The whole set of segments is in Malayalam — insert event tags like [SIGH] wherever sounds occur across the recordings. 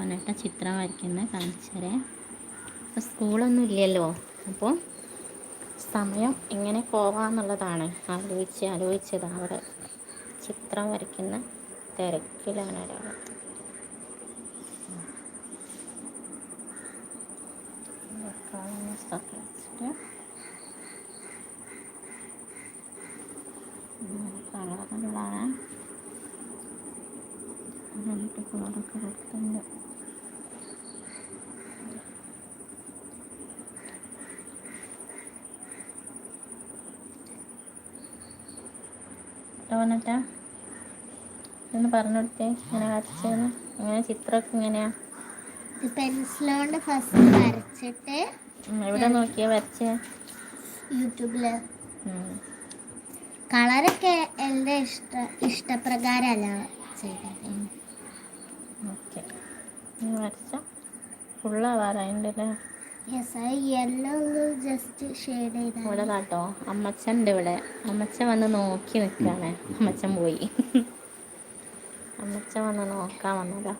പൊന്നട്ട ചിത്രം വരയ്ക്കുന്നത് കാണിച്ചു തരാം അപ്പോൾ സ്കൂളൊന്നും ഇല്ലല്ലോ അപ്പോൾ സമയം എങ്ങനെ പോവാന്നുള്ളതാണ് ആലോചിച്ച് ആലോചിച്ചത് അവിടെ ചിത്രം വരയ്ക്കുന്ന തിരക്കിലാണ് ഒരാൾ. കളറുകളാണ് കളറൊക്കെ കൊടുക്കുന്നുണ്ട് തോന്നട്ടെ ഇതൊന്ന് പറഞ്ഞു കൊടുത്തേ ഇങ്ങനെ വരച്ചതെന്ന് ഇങ്ങനെ ചിത്രമൊക്കെ ഇങ്ങനെയാ പെൻസിലോണ്ട് ഫസ്റ്റ് വരച്ചിട്ട് എവിടെ നോക്കിയാ വരച്ചേ? യൂട്യൂബിൽ. കളറൊക്കെ എന്റെ ഇഷ്ട ഇഷ്ടപ്രകാരമല്ല ചെയ്തത്. ഓക്കെ. വരച്ച. ഫുള്ളാവാറായിണ്ടല്ലേ ഇവിടെ കാട്ടോ അമ്മച്ചൻ ഉണ്ട് ഇവിടെ. അമ്മച്ചൻ വന്ന് നോക്കി നിൽക്കാണ് അമ്മച്ചൻ പോയി. അമ്മച്ചൻ വന്ന് നോക്കാൻ വന്നതാ.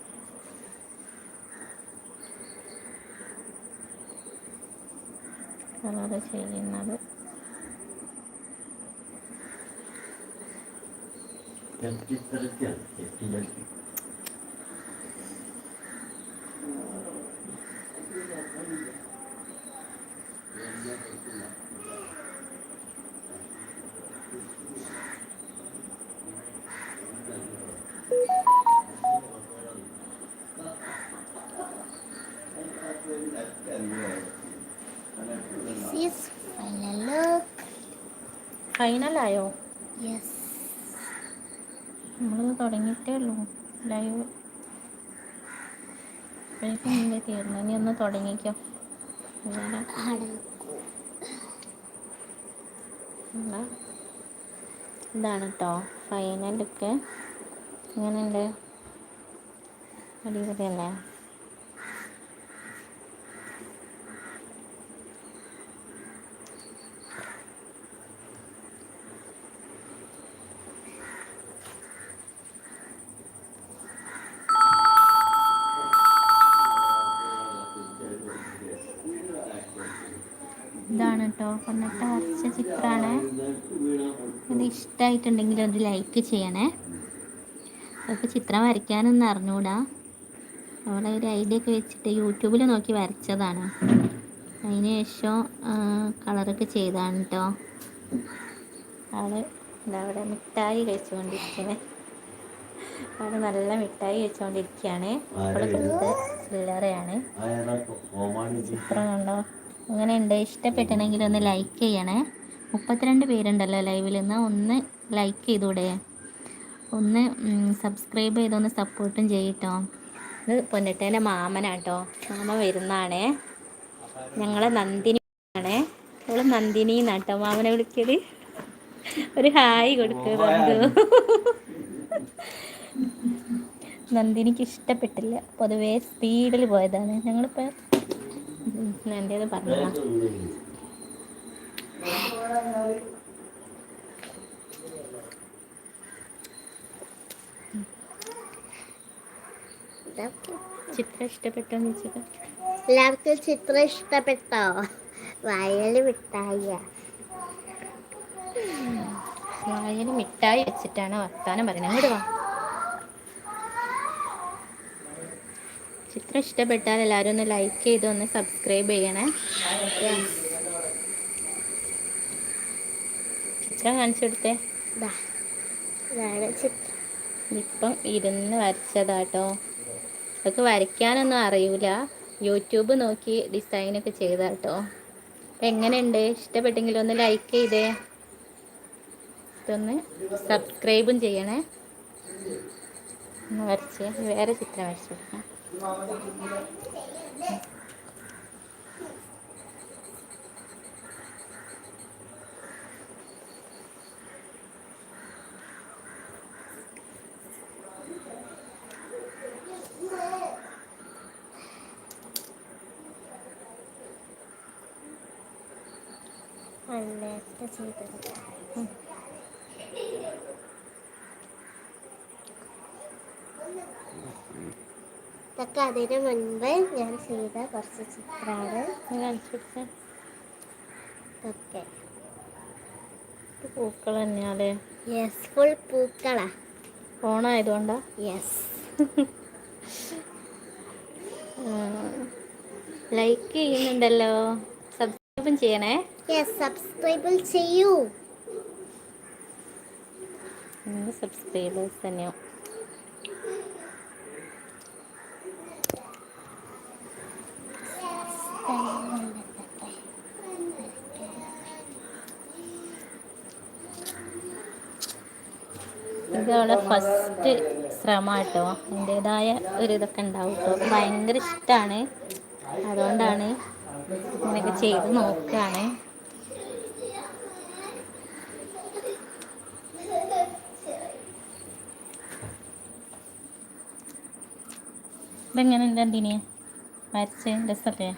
കളറ് ചെയ്യുന്നത്. ഈസ് ഫൈനൽ ലുക്ക് ഫൈനലായോ? യെസ് നമ്മളിത് തുടങ്ങിയിട്ടേ ഉള്ളൂ. ലൈവ് ഇപ്പോഴേക്കും മുന്നേ തീർന്നു. ഇനി ഒന്ന് തുടങ്ങിക്കോ. ഇതാണ് കേട്ടോ ഫൈനലൊക്കെ ലുക്ക് എങ്ങനെയുണ്ട് അടിപൊളിയല്ലേ ഇതാണ് കേട്ടോ കൊന്നിട്ട് വരച്ച ചിത്രമാണ് ഇത് ഇഷ്ടമായിട്ടുണ്ടെങ്കിൽ ഒന്ന് ലൈക്ക് ചെയ്യണേ. അപ്പം ചിത്രം വരയ്ക്കാനൊന്നും അറിഞ്ഞൂടാ. അവളെ ഒരു ഐഡിയ ഒക്കെ വെച്ചിട്ട് യൂട്യൂബിൽ നോക്കി വരച്ചതാണ്. അതിന് ശേഷം കളറൊക്കെ ചെയ്താണ് കേട്ടോ അവൾ എന്താ അവിടെ മിഠായി കഴിച്ചുകൊണ്ടിരിക്കണേ. അവൾ നല്ല മിഠായി കഴിച്ചുകൊണ്ടിരിക്കുകയാണ് അവൾ കൊടുത്ത ചില്ലറയാണ് ചിത്രം കണ്ടോ? അങ്ങനെ ഉണ്ട്. ഇഷ്ടപ്പെട്ടണമെങ്കിൽ ഒന്ന് ലൈക്ക് ചെയ്യണേ. മുപ്പത്തിരണ്ട് പേരുണ്ടല്ലോ ലൈവിൽ നിന്ന് ഒന്ന് ലൈക്ക് ചെയ്തൂടെ? ഒന്ന് സബ്സ്ക്രൈബ് ചെയ്തൊന്ന് സപ്പോർട്ടും ചെയ്യട്ടോ ഇത് പൊന്നിട്ടേന്റെ മാമനാട്ടോ. മാമ വരുന്നതാണേ ഞങ്ങളെ നന്ദിനി ആണേ. അവൾ നന്ദിനി എന്നാട്ടോ മാമനെ വിളിക്കൽ. ഒരു ഹായ് കൊടുക്കുക നന്ദിനിക്ക് ഇഷ്ടപ്പെട്ടില്ല. പൊതുവേ സ്പീഡിൽ പോയതാണ്. ഞങ്ങളിപ്പോൾ എന്റേത് പറഞ്ഞതാ? ചിത്രം ഇഷ്ടപ്പെട്ടോ ചോദിച്ചത് എല്ലാവർക്കും ചിത്രം ഇഷ്ടപ്പെട്ടോ? വയൽ മിഠായിയ. വയൽ മിഠായി വെച്ചിട്ടാണ് വർത്താനം പറയുന്നത്. അങ്ങോട്ട് വാ. ചിത്രം ഇഷ്ടപ്പെട്ടാൽ എല്ലാവരും ഒന്ന് ലൈക്ക് ചെയ്ത് ഒന്ന് സബ്സ്ക്രൈബ് ചെയ്യണേ. ചിത്രം കാണിച്ചു കൊടുത്തേ ഇപ്പം ഇരുന്ന് വരച്ചതാട്ടോ. അതൊക്കെ വരയ്ക്കാനൊന്നും അറിയൂല. യൂട്യൂബ് നോക്കി ഡിസൈനൊക്കെ ചെയ്താട്ടോ. എങ്ങനെയുണ്ട് ഇഷ്ടപ്പെട്ടെങ്കിൽ ഒന്ന് ലൈക്ക് ചെയ്തേ. ഇതൊന്ന് സബ്സ്ക്രൈബും ചെയ്യണേ. ഒന്ന് വരച്ച്. വേറെ ചിത്രം വരച്ചു കൊടുക്കാം നല്ലതായിട്ട് ചെയ്തത് ഇതൊക്കെ അതിന് മുൻപ് ഞാൻ ചെയ്ത കുറച്ച് ചിത്രമാണ്. ഇതൊക്കെ. പൂക്കൾ തന്നെയാലേ യെസ് ഫുൾ പൂക്കളാ. ഓണായതുകൊണ്ടാ? യെസ് ലൈക്ക് ചെയ്യുന്നുണ്ടല്ലോ. സബ്സ്ക്രൈബും ചെയ്യണേ. യെസ് സബ്സ്ക്രൈബ് ചെയ്യൂ. സബ്സ്ക്രൈബേഴ്സ് തന്നെയോ ഇത് അവളെ ഫസ്റ്റ് ശ്രമം കേട്ടോ അതിന്റെതായ ഒരു ഇതൊക്കെ ഉണ്ടാവും. കേട്ടോ ഭയങ്കര ഇഷ്ടമാണ് അതുകൊണ്ടാണ് ഇങ്ങനെയൊക്കെ ചെയ്ത് നോക്കുകയാണ് ഇതെങ്ങനെ ഉണ്ട് എന്തിന് വരച്ച് രസമല്ലേ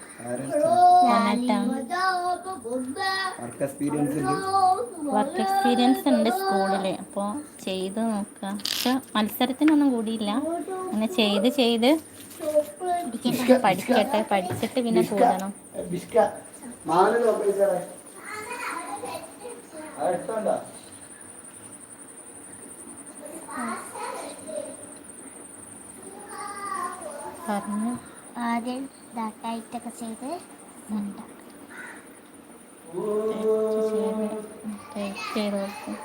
വർക്ക് എക്സ്പീരിയൻസ് ഉണ്ട്. വർക്ക് എക്സ്പീരിയൻസ് ഉണ്ട് സ്കൂളിൽ അപ്പോൾ ചെയ്ത് നോക്കാം. പക്ഷെ മത്സരത്തിനൊന്നും കൂടിയില്ല. അങ്ങനെ ചെയ്ത് ചെയ്ത് പഠിക്കട്ടെ പഠിച്ചിട്ട് പിന്നെ കൂടണം. ബിസ്ക മാന നോക്കി സാറേ അത് എടുത്തോണ്ടോ പറഞ്ഞു. ആദ്യം ഡാറ്റായിട്ടൊക്കെ ചെയ്ത് ടൈപ്പ് ചെയ്ത് കൊടുക്കും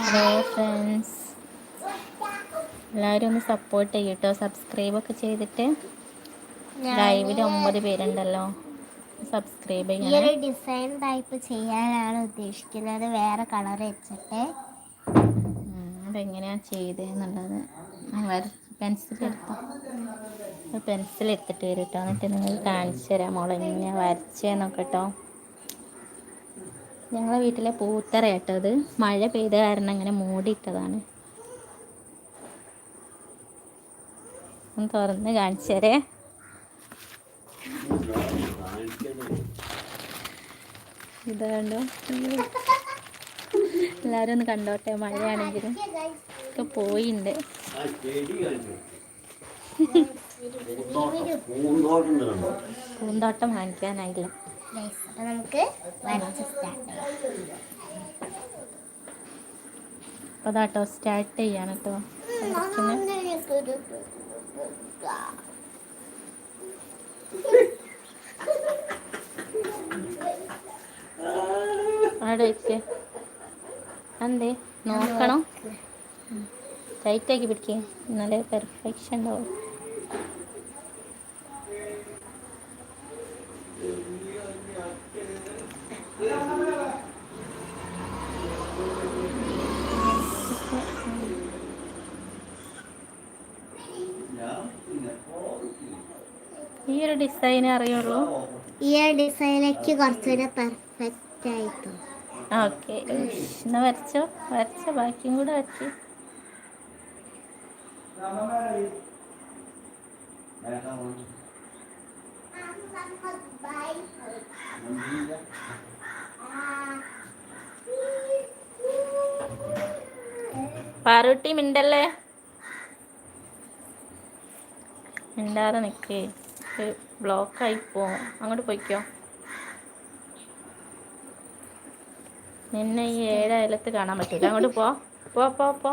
ഹലോ ഫ്രണ്ട്സ് എല്ലാവരും ഒന്ന് സപ്പോർട്ട് ചെയ്യട്ടോ സബ്സ്ക്രൈബൊക്കെ ചെയ്തിട്ട് ലൈവിൽ ഒമ്പത് പേരുണ്ടല്ലോ. സബ്സ്ക്രൈബ് ഈ ഒരു ഡിസൈൻ ടൈപ്പ് ചെയ്യാനാണ് ഉദ്ദേശിക്കുന്നത്. വേറെ കളർ വെച്ചിട്ട്. അതെങ്ങനെയാണ് അതെങ്ങനെയാ ചെയ്തതെന്നുള്ളത് പെൻസിൽ എടുത്തോ. പെൻസിൽ എടുത്തിട്ട് വരും കേട്ടോ എന്നിട്ട് നിങ്ങൾ കാണിച്ചു തരാം. മോൾ എങ്ങനെ വരച്ചേന്നൊക്കെ കേട്ടോ ഞങ്ങളെ വീട്ടിലെ പൂത്തറ കേട്ടോ അത് മഴ പെയ്ത കാരണം അങ്ങനെ മൂടിയിട്ടതാണ്. ഒന്ന് തുറന്ന് കാണിച്ചു തരേ. ഇത് കണ്ടോ? എല്ലാവരും ഒന്ന് കണ്ടോട്ടെ മഴയാണെങ്കിലും. ഒക്കെ പോയിണ്ട്. പൂന്തോട്ടം വാങ്ങിക്കാനായില്ല. അതാട്ടോ സ്റ്റാർട്ട് ചെയ്യാണ് കേട്ടോ അവിടെ വെച്ച്. എന്തേ നോക്കണം. ടൈറ്റാക്കി പിടിക്കുക പെർഫെക്ഷൻ ഉണ്ടാവും. ഈ ഒരു ഡിസൈൻ അറിയുള്ളൂ. ഈ ഒരു ഡിസൈനിലേക്ക് കുറച്ചുകൂടെ പെർഫെക്റ്റ് ഓക്കെ. എന്നാ വരച്ചോ. വരച്ചോ. ബാക്കിയും കൂടെ വരച്ചു. പാറൂട്ടി മിണ്ടല്ലേ? മിണ്ടാതെ നിൽക്കേ ബ്ലോക്കായി പോവും. അങ്ങോട്ട് പോയിക്കോ. നിന്നെ ഈ ഏഴ് കാണാൻ പറ്റില്ല അങ്ങോട്ട് പോ. പോ പോ പോ.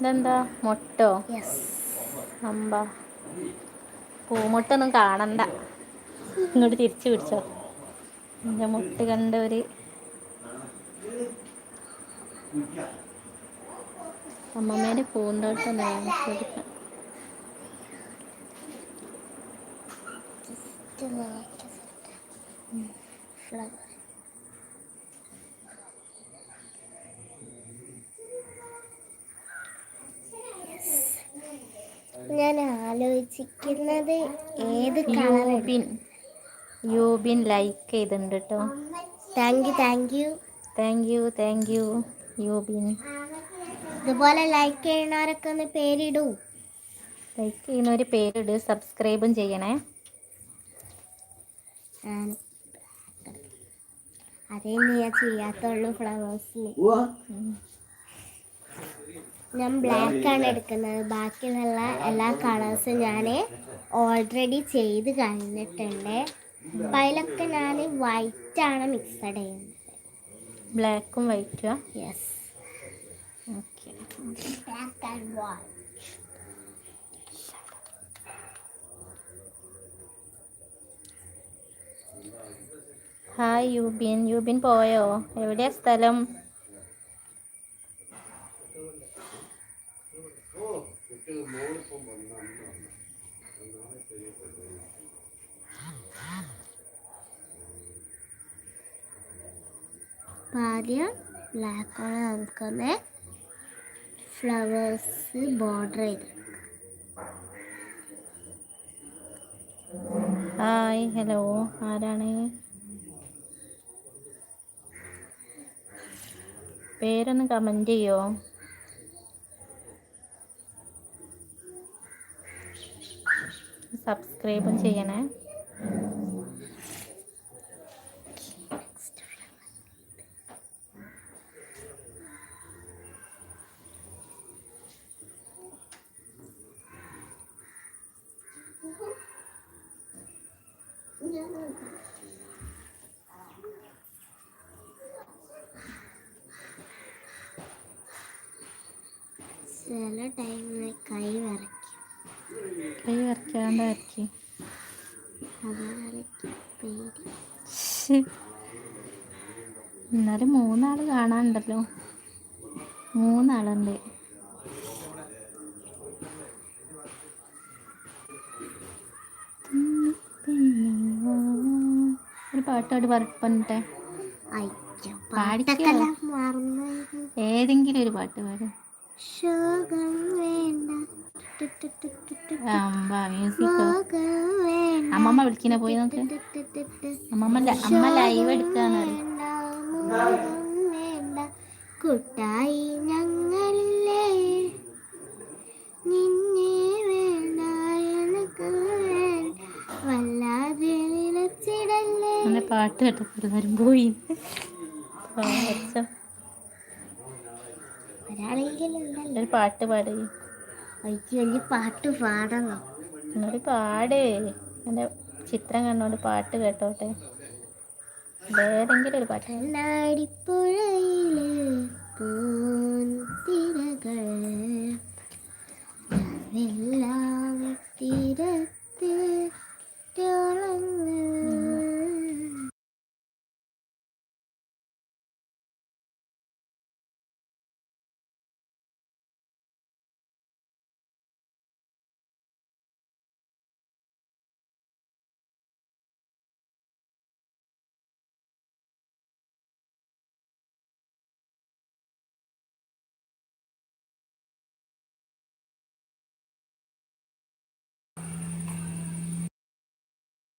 ഇതെന്താ? മുട്ടോ? അമ്പ. പൂമുട്ടൊന്നും കാണണ്ട. ഇങ്ങോട്ട് തിരിച്ചു പിടിച്ചോ. എന്റെ മുട്ട് കണ്ട ഒരു അമ്മമ്മേന്റെ പൂന്തോട്ടം കാണിച്ചു ഫ്ലവർ ഞാൻ ആലോചിക്കുന്നത് ഏത് കളർ യൂബിൻ ലൈക്ക് ചെയ്തിട്ടുണ്ട് കേട്ടോ thank you thank you thank you thank you Yubin ഇതുപോലെ ലൈക്ക് ചെയ്യണവരൊക്കെ ഒന്ന് പേരിടൂ. ലൈക്ക് ചെയ്യുന്നവർ പേരിട് സബ്സ്ക്രൈബും ചെയ്യണേ. അതേ ഞാൻ ചെയ്യാത്തുള്ളൂ ഫ്ലവേഴ്സിന് ഞാൻ ബ്ലാക്ക് ആണ് എടുക്കുന്നത്. ബാക്കിയുള്ള എല്ലാ കളേഴ്സും ഞാൻ ഓൾറെഡി ചെയ്ത് കഴിഞ്ഞിട്ടുണ്ട്. അപ്പം അതിലൊക്കെ ഞാൻ വൈറ്റ് ആണ് മിക്സഡ് ചെയ്യുന്നത് ബ്ലാക്കും വൈറ്റും yes okay black and white hi Yubin Yubin പോയോ? എവിടെയാ സ്ഥലം? അപ്പം ആദ്യം ബ്ലാക്ക് കളർ നമുക്കൊന്ന് ഫ്ലവേഴ്സ് ബോർഡർ ചെയ്ത് ഹായ് ഹലോ ആരാണ്? പേരൊന്ന് കമന്റ് ചെയ്യോ? സബ്സ്ക്രൈബും ചെയ്യണേ. പാട്ടോട് പറഞ്ഞിട്ടെ ഏതെങ്കിലും ഒരു പാട്ട് പാടും. അമ്മമ്മ വിളിക്കുന്ന പോയി നോക്ക്. ടു. അമ്മമ്മ അമ്മ ലൈവ് എടുക്കാന്ന് പറയും. കൂട്ടായി പാട്ട് കേട്ടപ്പോൾ എല്ലാവരും പോയി. ഒരാളെങ്കിലും ഒരു പാട്ട് പാടി എനിക്ക് വലിയ പാട്ട് പാടണം. എന്നോട് പാടേ. എന്റെ ചിത്രം കണ്ടോണ്ട് പാട്ട് കേട്ടോട്ടെ. വേറെങ്കിലും ഒരു പാട്ട്. കണ്ണാടിപ്പുഴയിൽ പൂന്തിരകൾ എല്ലാം തീരത്ത് തിളങ്ങ്.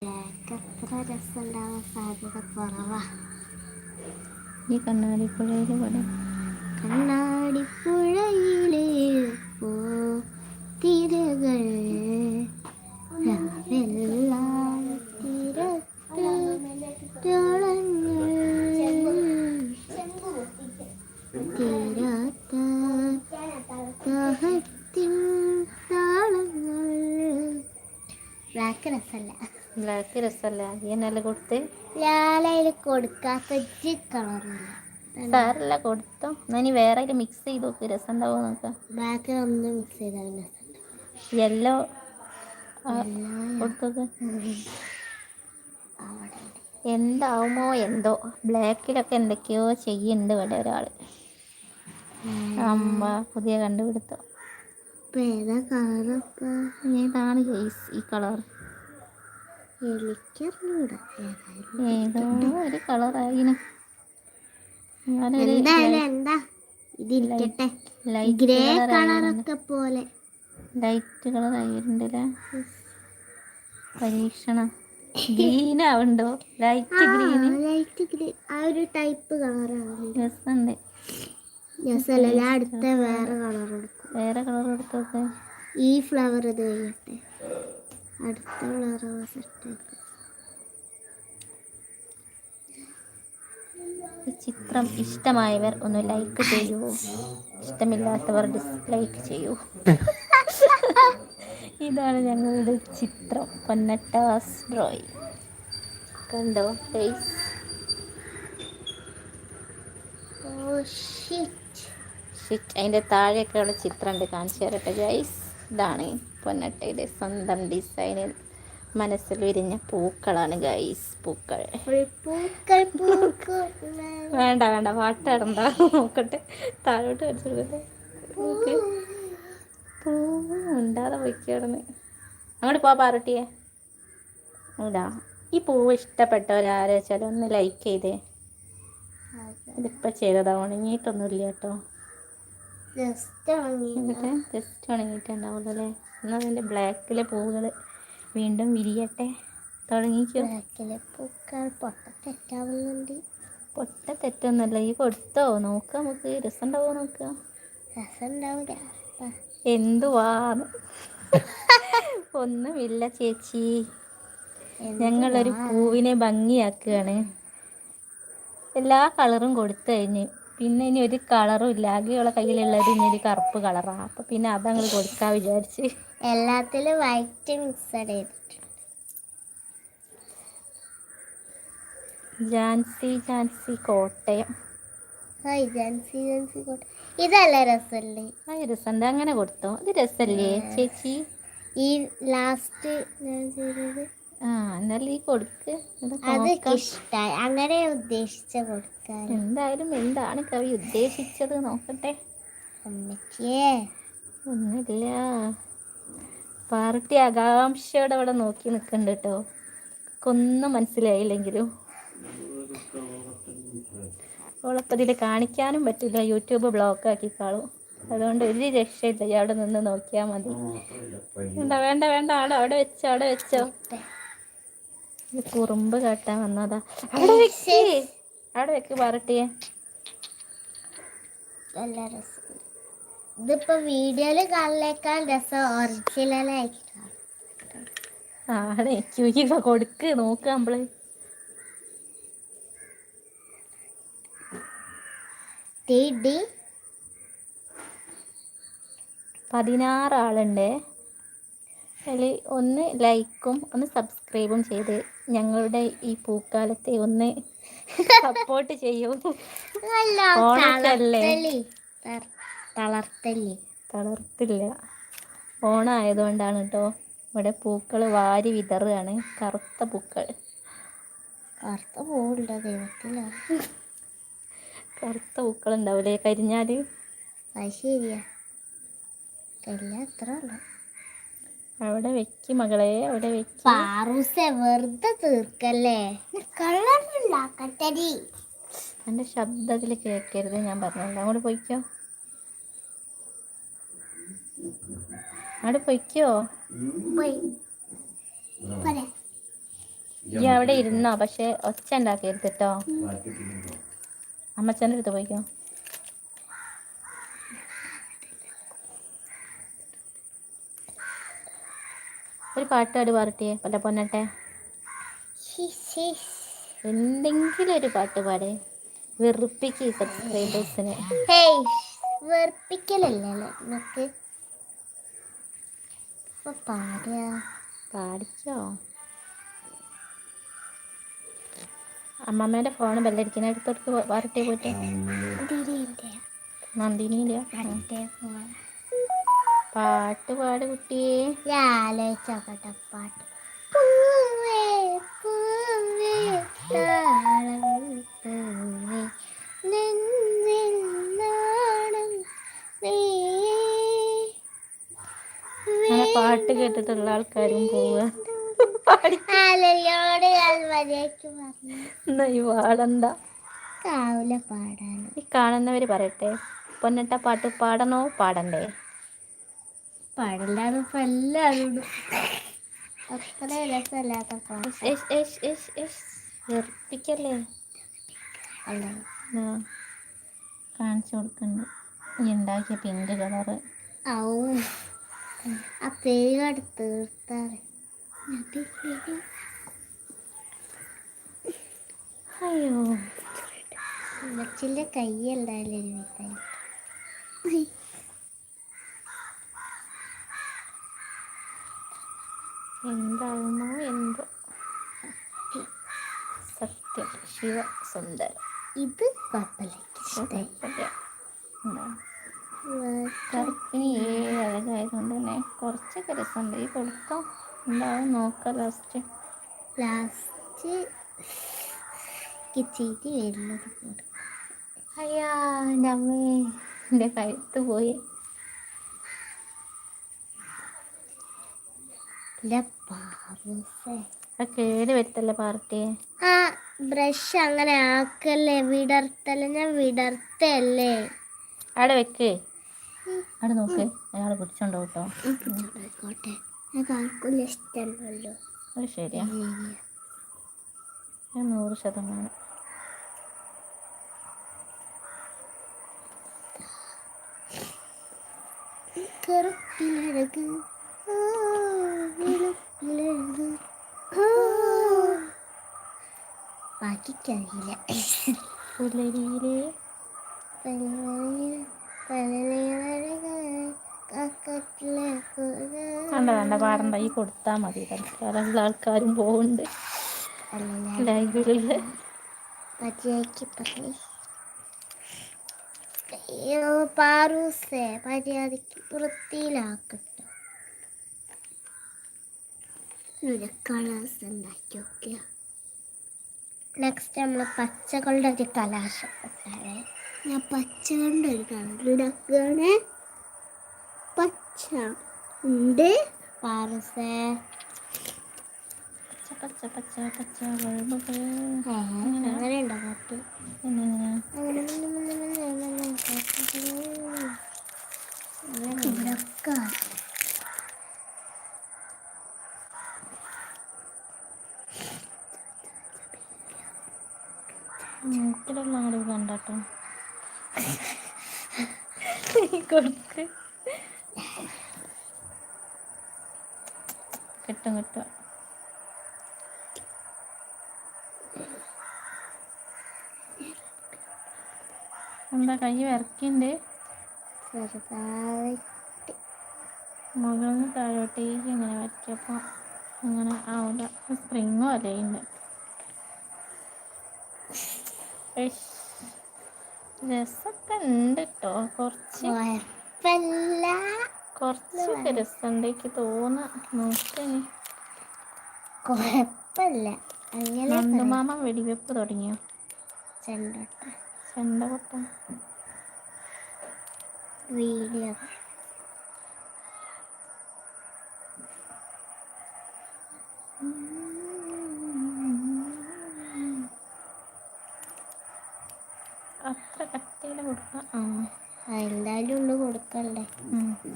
ബ്ലാക്ക് അത്ര രസമുണ്ടാവാൻ സാധ്യത കുറവാ. ഈ കണ്ണാടിപ്പുഴയിൽ കണ്ണാടിപ്പുഴയിലെ പോ തിരകൾ ബ്ലാക്ക് രസമല്ല. ബ്ലാക്ക് രസമല്ല. ഈ എന്നല്ല കൊടുത്ത്? ലാലയിൽ കൊടുക്കാത്ത ഒരു കളറില്ല. സാറല്ല കൊടുത്തോ. എന്നാ ഇനി വേറെ മിക്സ് ചെയ്ത് നോക്ക്. രസം ഉണ്ടാവും നോക്കാം. ബ്ലാക്ക് ഒന്ന് മിക്സ് ചെയ്താൽ യെല്ലോ കൊടുത്തൊക്കെ എന്താവുമോ എന്തോ. ബ്ലാക്കിലൊക്കെ എന്തൊക്കെയോ ചെയ്യുന്നുണ്ട് ഇവിടെ ഒരാൾ അമ്മ പുതിയ കണ്ടുപിടുത്തം. ഗൈസ് ഈ കളർ? എനിക്കറിഞ്ഞൂടാ ഏതായാലും ഏതോ ഒരു കളറായിന്. ഞാനൊരു എന്തായാലും എന്താ? ഇതിരിക്കട്ടെ. ഗ്രേ കളറൊക്കെ പോലെ. ലൈറ്റ് കളർ ആയിരുന്നില്ല പരീക്ഷണം. ഗ്രീൻ ആവണ്ടോ? ലൈറ്റ് ഗ്രീൻ ലൈറ്റ് ഗ്രീൻ ആ ഒരു ടൈപ്പ് കളറാണ്. രസമുണ്ട് രസമല്ല ഞാൻ അടുത്ത വേറെ കളർ എടുക്കും വേറെ കളർ എടുത്തൊക്കെ ഈ ഫ്ലവർ ഇത് കഴിയട്ടെ അടുത്ത റോസ് ഇട്ടേക്ക്. ഈ ചിത്രം ഇഷ്ടമായവർ ഒന്ന് ലൈക്ക് ചെയ്യൂ. ഇഷ്ടമില്ലാത്തവർ ഡിസ്ലൈക്ക് ചെയ്യൂ. ഇതാണ് ഞങ്ങളുടെ ചിത്രം. പൊന്നട്ടാസ് ഡ്രോയിങ് കണ്ടോ? ഓ ഷിറ്റ് ഷിറ്റ് അതിന്റെ താഴെയൊക്കെയുള്ള ചിത്രം ഉണ്ട് കാണിച്ചു തരട്ടെ ഗൈസ് ഇതാണ്. പൊന്നട്ടയുടെ സ്വന്തം ഡിസൈനിൽ മനസ്സിൽ വിരിഞ്ഞ പൂക്കളാണ് ഗൈസ് പൂക്കൾ. വേണ്ട വേണ്ട പാട്ടാടണ്ട നോക്കട്ടെ. താഴോട്ട് വെച്ചെടുക്കട്ടെ പൂ ഉണ്ടാതെ പൊയ്ക്കടന്ന്. അങ്ങോട്ട് പോ പാറട്ടിയെ. ഇതാ ഈ പൂവ് ഇഷ്ടപ്പെട്ടവരാരെ വെച്ചാൽ ഒന്ന് ലൈക്ക് ചെയ്തേ ഇതിപ്പോൾ ചെയ്തതാ ഉണങ്ങിയിട്ടൊന്നുമില്ല കേട്ടോ. എന്നിട്ട് ജസ്റ്റ് ഉണങ്ങിയിട്ടുണ്ടാവുള്ളൂ അല്ലേ? എന്നാൽ അതിന്റെ ബ്ലാക്കിലെ പൂവുകൾ വീണ്ടും വിരിയട്ടെ. തുടങ്ങിക്കോ. ബ്ലാക്കിലെ പൂക്കൾ പൊട്ട തെറ്റാവുന്നുണ്ട്. പൊട്ട തെറ്റൊന്നുമല്ല. ഈ കൊടുത്തോ? നോക്കാം നമുക്ക്. രസമുണ്ടാവോ നോക്കാം. രസം ഉണ്ടാവില്ല എന്തുവാന്ന്. ഒന്നുമില്ല ചേച്ചി. ഞങ്ങളൊരു പൂവിനെ ഭംഗിയാക്കുകയാണ്. എല്ലാ കളറും കൊടുത്തു കഴിഞ്ഞ് പിന്നെ ഇനി ഒരു കളറും ഇല്ല. ആകെയുള്ള കയ്യിലുള്ളത് ഇനി ഒരു കറുപ്പ് കളറാണ് അപ്പം പിന്നെ അതങ്ങ് കൊടുക്കാൻ വിചാരിച്ച്. എല്ലാത്തിലും വൈറ്റ് മിക്സഡ് ചെയ്തിട്ടുണ്ട് ജാൻസി ജാൻസി കോട്ടയം. ജാൻസി ജാൻസി ഇതല്ല രസമല്ലേ ആ രസമുണ്ട് അങ്ങനെ കൊടുത്തോ. ഇത് രസല്ലേ ചേച്ചി? ഈ ലാസ്റ്റ് ഞാൻ ചെയ്തത് ആ എന്നാലും ഈ കൊടുക്ക്. അതൊക്കെ നോക്കാം. അങ്ങനെ ഉദ്ദേശിച്ച കൊടുക്കാൻ എന്തായാലും എന്താണ് കവി ഉദ്ദേശിച്ചത് നോക്കട്ടെ. ഒന്നില്ല ഒന്നുമില്ല. പാർട്ടി ആകാംക്ഷയോടെ അവിടെ നോക്കി നിൽക്കുന്നുണ്ട് കേട്ടോ. ഒന്നും മനസ്സിലായില്ലെങ്കിലും. അവളപ്പോൾ ഇതിൽ കാണിക്കാനും പറ്റില്ല. യൂട്യൂബ് ബ്ലോക്ക് ആക്കിക്കാളും അതുകൊണ്ട് ഒരു രക്ഷയില്ല. അവിടെ നിന്ന് നോക്കിയാൽ മതി. വേണ്ട വേണ്ട വേണ്ട. അവിടെ അവിടെ വെച്ചോ അവിടെ വെച്ചോ. ഇത് കുറുമ്പ് കാട്ടാൻ വന്നതാ. അവിടെ വെക്ക്. അവിടെ വെക്ക് പാർട്ടിയെ നല്ല രസം. ഇതിപ്പോ വീഡിയോയിൽ കാണലേക്കാൾ രസം ഒറിജിനലായി കൊടുക്ക് നോക്ക് നമ്മൾ. പതിനാറ് ആളുണ്ട് അതിൽ ഒന്ന് ലൈക്കും ഒന്ന് സബ്സ്ക്രൈബും ചെയ്ത് ഞങ്ങളുടെ ഈ പൂക്കാലത്തെ ഒന്ന് സപ്പോർട്ട് ചെയ്യൂ. തളർത്തില്ല. ഓണായതുകൊണ്ടാണ് കേട്ടോ ഇവിടെ പൂക്കൾ വാരി വിതറുകയാണ്. കറുത്ത പൂക്കൾ. കറുത്ത പോവുണ്ട ദൈവത്തിലാണ് കറുത്ത പൂക്കൾ ഉണ്ടാവില്ലേ കരിഞ്ഞാൽ? അത് ശരിയാ. എല്ലാം അത്ര ഉള്ളു. അവിടെ വെക്ക് മകളെ അവിടെ വെക്ക്. പാറൂസെ വെറുതെ തീർക്കല്ലേ? കളർ ഉണ്ടാക്കട്ടെ എന്റെ ശബ്ദത്തിൽ കേൾക്കരുത് ഞാൻ പറഞ്ഞല്ലോ അങ്ങോട്ട് പൊയ്ക്കോ. അങ്ങോട്ട് പൊയ്ക്കോ. ഈ അവിടെ ഇരുന്നോ പക്ഷെ ഒച്ച ഉണ്ടാക്കരുത് കേട്ടോ. അമ്മച്ചന്റെ അടുത്ത് പോയിക്കോ. ഒരു പാട്ട് പാടി പാറട്ടിയെ പല പൊന്നട്ടെ. എന്തെങ്കിലും ഒരു പാട്ട് പാടേ. വെറുപ്പിക്ക് സബ്സ്ക്രൈബേഴ്സിനെ വെറുപ്പിക്കലല്ലേ പാടുക. പാടിക്കോ? അമ്മമ്മേന്റെ ഫോൺ ബെല്ലടിക്കുന്ന അടുത്തോട്ട് പാറട്ടെ പോയിട്ട്. നന്ദിനിയില്ല പാട്ട് പാട് കുട്ടിയെ. ആലോചിച്ചോക്കട്ടെ പാട്ട്. പൂവേ പൂവേ താളം പൂവേ നെഞ്ചിൽ നാണം നീ. പാട്ട് കേട്ടിട്ടുള്ള ആൾക്കാരും പോവുക. [LAUGHS] പറഞ്ഞു. എന്നാ ഈ പാടണ്ട കാണുന്നവർ പറയട്ടെ പൊന്നട്ട പാട്ട് പാടണോ പാടണ്ടേ? പാടില്ലാതെ ഇപ്പൊ എല്ലാവരും അത്രേ രസമല്ലാത്ത. വെറുപ്പിക്കല്ലേ? അല്ല. കാണിച്ചു കൊടുക്കുന്നുണ്ട് ഈ ഉണ്ടാക്കിയ പിങ്ക് കളറ് ഔ. ആ പേര് തീർത്താറ് അയ്യോ. അച്ഛന്റെ കൈ എന്തായാലും ഒരു വിധം. എന്താകുമോ എന്തോ? സത്യം. ശിവ സുന്ദരം ഇത് കറുപ്പിന് ഏഴ് അഴകായതുകൊണ്ട് തന്നെ കുറച്ചൊക്കെ രസമുണ്ട് ഈ കൊടുക്കാം ഉണ്ടാവും നോക്കാം ലാസ്റ്റ് ലാസ്റ്റ് കിച്ചിട്ട് വരുന്നത് അയ്യാ എന്റെ അമ്മേ എന്റെ കഴുത്ത് പോയി. ആ കേട് വരുത്തല്ലേ പാർട്ടി? ആ ബ്രഷ് അങ്ങനെ ആക്കല്ലേ വിടർത്തല്ലേ? ഞാൻ വിടർത്തല്ലേ അവിടെ വെക്ക്. അവിടെ നോക്ക്. അയാൾ പിടിച്ചോണ്ടോ കേട്ടോ ഇഷ്ടമല്ലോ അത് ശരിയാ. നൂറ് ശതമാനം. കറുപ്പിലഴക് ഓ. [GASPS] ബാക്കിക്കറിയില്ല. പുലരിയിലെ കണ്ട വേണ്ട പാടണ്ട ഈ കൊടുത്താൽ മതി. തൽക്കാലം ആൾക്കാരും പോകുന്നുണ്ട് ലൈബ്രറിയിൽ അയ്യോ പാറൂസേ വൃത്തിയിലാക്കട്ടെ കളേഴ്സ് ഉണ്ടാക്കി നോക്കുക നെക്സ്റ്റ് നമ്മൾ പച്ചകളുടെ ഒരു കലാശപ്പെട്ടേ ഞാൻ പച്ച കൊണ്ട് ഒരു കളർ ഉണ്ടാക്കുകയാണ് പച്ച ഉണ്ട് പാറൂസേ പച്ച പച്ച പച്ച അങ്ങനെ ഉണ്ടോ പാട്ട് അങ്ങനെ ഇവിടൊക്കെ മൂക്കിലുള്ള അങ്ങോട്ട് കണ്ടട്ടോ കൊടുക്ക് കിട്ടും കിട്ടും. എന്താ കൈ വിറക്കിണ്ട്? ചെറുതായി മുകളിൽ നിന്ന് താഴോട്ടേക്ക് ഇങ്ങനെ വരയ്ക്കപ്പോൾ അങ്ങനെ ആവില്ല സ്പ്രിങ്ങും അലയുണ്ട് രസമൊക്കെ ഉണ്ട് കേട്ടോ കുറച്ച് കുറച്ച് കുറച്ചൊക്കെ രസമുണ്ട് എനിക്ക് തോന്നാ നോക്കണേ. കുഴപ്പമില്ല. അങ്ങനെ നന്ദുമാമൻ വെടിവെപ്പ് തുടങ്ങിയോ? ചെണ്ടോട്ട. ചെണ്ട പൊട്ടം വീഡിയോ. അത്ര കട്ടിയിൽ കൊടുക്കാം ആ ആ, എന്തായാലും ഒന്ന് കൊടുക്കണ്ടേ? ശരി.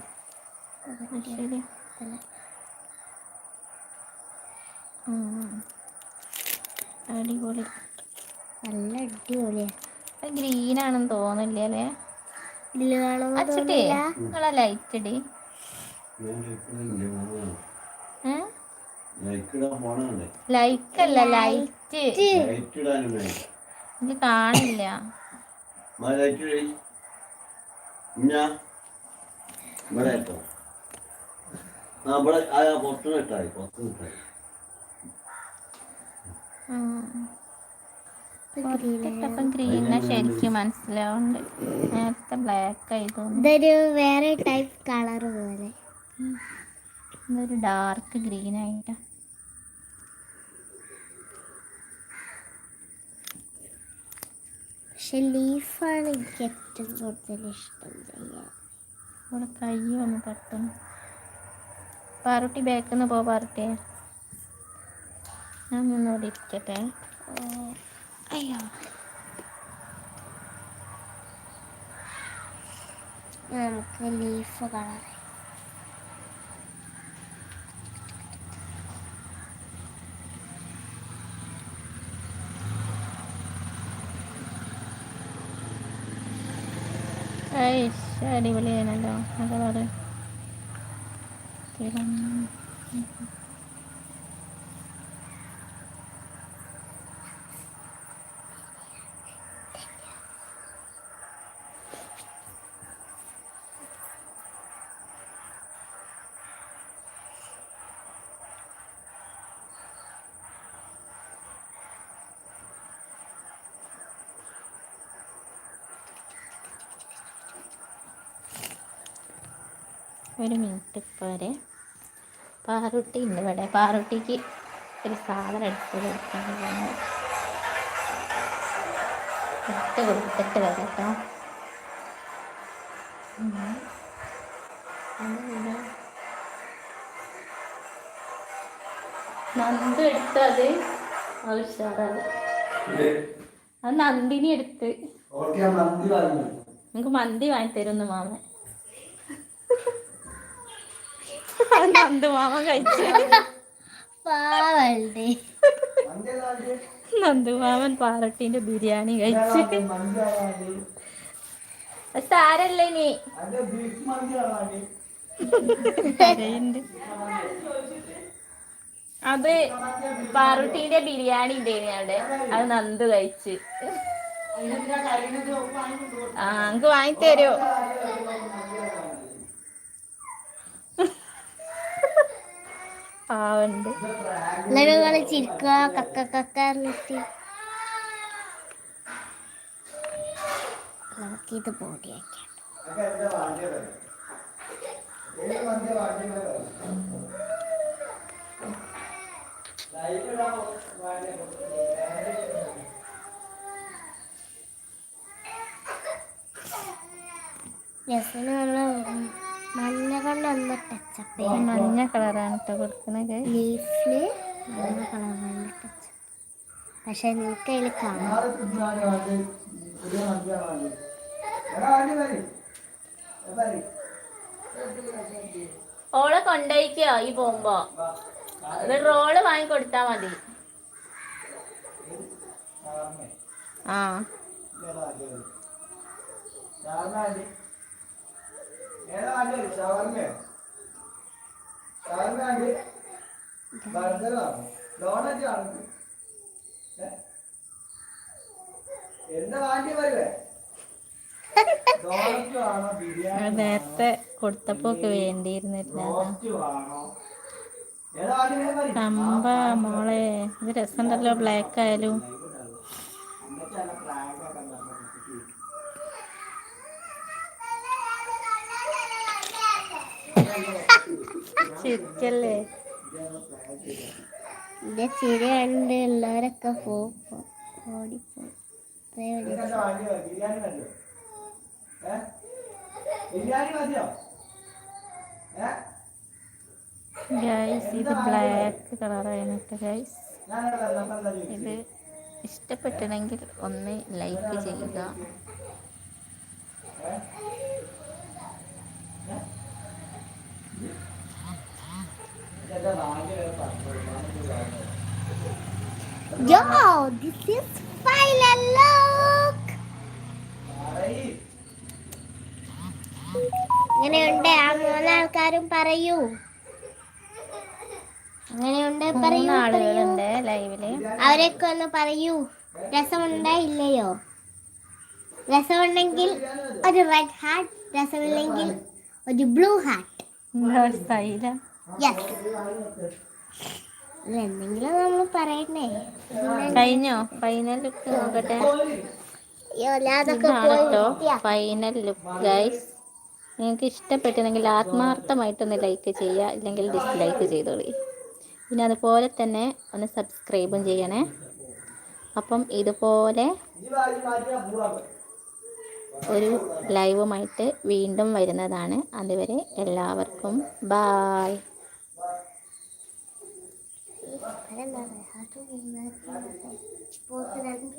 അടിപൊളി. നല്ല അടിപൊളിയാ. ഗ്രീൻ ഗ്രീനാണെന്ന് തോന്നില്ല അല്ലേ? ഇതിൽ കാണുമ്പോ അച്ചിട്ടേ നിങ്ങളെ ലൈറ്റ്. ഇടി ലൈക്ക് അല്ല കാണില്ല. മാ ലൈറ്റ് ഞാ ഇവിടെ ഇട്ടോ ആ ഇവിടെ ആ പുറത്ത് നിട്ടായി പുറത്ത് ഗ്രീനാ ശരിക്കും മനസ്സിലാവുന്നുണ്ട് നേരത്തെ ബ്ലാക്ക് ആയതുകൊണ്ട് ഇതൊരു വേറെ ടൈപ്പ് കളർ പോലെ. ഇതൊരു ഡാർക്ക് ഗ്രീൻ ആയിട്ട്. പക്ഷെ ലീഫാണ് എനിക്ക് ഏറ്റവും കൂടുതൽ ഇഷ്ടം ചെയ്യാൻ. ഇവിടെ കൈ ഒന്ന് തട്ടും. പാറുട്ടി ബാക്കിൽ നിന്ന് പോ പാറുട്ടി. ഞാൻ നിന്നോട് ഇരിക്കട്ടെ. അയ്യോ. നമുക്ക് ലീഫ് കളർ അടിപൊളിയാണല്ലോ ആ കളറ് ഒരു മിനിറ്റ് പോരെ പാറുട്ടി ഉണ്ട് ഇവിടെ. പാറുട്ടിക്ക് ഒരു സാധനം എടുത്ത് കൊടുക്കാൻ പോകുന്നു എടുത്ത് കൊടുത്തിട്ട് വരാം കേട്ടോ. ഉം. അതെവിടെ? നന്ദു എടുത്തത്. അത് ഉഷാറത് അത് നന്ദിനി എടുത്ത്. ഓക്കെ മന്തി വാങ്ങിത്തരുന്നു മാമൻ. അത് നന്ദു മാമൻ കഴിച്ചു. വാങ്ങിയെ? നന്ദുമാമൻ പാറട്ടീന്റെ ബിരിയാണി കഴിച്ചു. സാരല്ലേ നീ. അത് പാറുട്ടീന്റെ ബിരിയാണി ഉണ്ടേനി അവിടെ. അത് നന്ദു കഴിച്ച്. ആ എനിക്ക് വാങ്ങിത്തരോ. പാവുണ്ട് എന്നിട്ട് നിങ്ങൾ ചിരിക്കുക കക്ക കക്ക എന്നിട്ട് നമുക്കിത് ബോഡി വയ്ക്കാം അതൊക്കെ എന്താ മഞ്ഞ കൊണ്ട് ഒന്ന് ടച്ചപ്പ് മഞ്ഞ കളറാണ് കേട്ടോ കൊടുക്കുന്നത് ലീഫിൽ മഞ്ഞ കളറാണ് ടച്ച് പക്ഷെ നിങ്ങൾക്ക് അതിൽ കാണാം. ഓളെ കൊണ്ടോയിക്കോ ഈ പോകുമ്പോ. ഒരു റോൾ വാങ്ങിക്കൊടുത്താ മതി. ആ. ഡോണറ്റ്. എന്താ നേരത്തെ കൊടുത്തപ്പോ ഒക്കെ വേണ്ടിയിരുന്നില്ല കമ്പ മോളെ ഇത് രസമുണ്ടല്ലോ ബ്ലാക്ക് ആയാലും. ചിരിക്കല്ലേ? എന്റെ ചിരി കണ്ട് ഉള്ളവരൊക്കെ പോകും ഏ? ഗൈസ് ഇത് ബ്ലാക്ക് കളറാണ് കേട്ടോ ഗൈസ്? ഇത് ഇഷ്ടപ്പെട്ടെങ്കിൽ ഒന്ന് ലൈക്ക് ചെയ്യുക. Yo, this is final look. പറയ്. എങ്ങനെയുണ്ട് ആ മൂന്നാൾക്കാരും പറയൂ. അങ്ങനെയുണ്ട് പറയൂ ആളുകളുണ്ട് ലൈവിൽ. അവരൊക്കെ ഒന്ന് പറയൂ. രസമുണ്ടോ ഇല്ലയോ? രസമുണ്ടെങ്കിൽ ഒരു റെഡ് ഹാർട്ട് രസമില്ലെങ്കിൽ ഒരു ബ്ലൂ ഹാർട്ട് എന്തെങ്കിലും നമ്മൾ പറയണ്ടേ കഴിഞ്ഞോ? ഫൈനൽ ലുക്ക് നോക്കട്ടെ. ഫൈനൽ ലുക്ക് ഗൈസ് നിങ്ങൾക്ക് ഇഷ്ടപ്പെട്ടില്ലെങ്കിൽ ആത്മാർത്ഥമായിട്ടൊന്ന് ലൈക്ക് ചെയ്യുക ഇല്ലെങ്കിൽ ഡിസ്ലൈക്ക് ചെയ്തോളി. പിന്നെ അതുപോലെ തന്നെ ഒന്ന് സബ്സ്ക്രൈബും ചെയ്യണേ. അപ്പം ഇതുപോലെ ഒരു ലൈവുമായിട്ട് വീണ്ടും വരുന്നതാണ്. അതുവരെ എല്ലാവർക്കും ബായ് അതെന്താ ഹാർട്ട് പോക്ക് രണ്ട്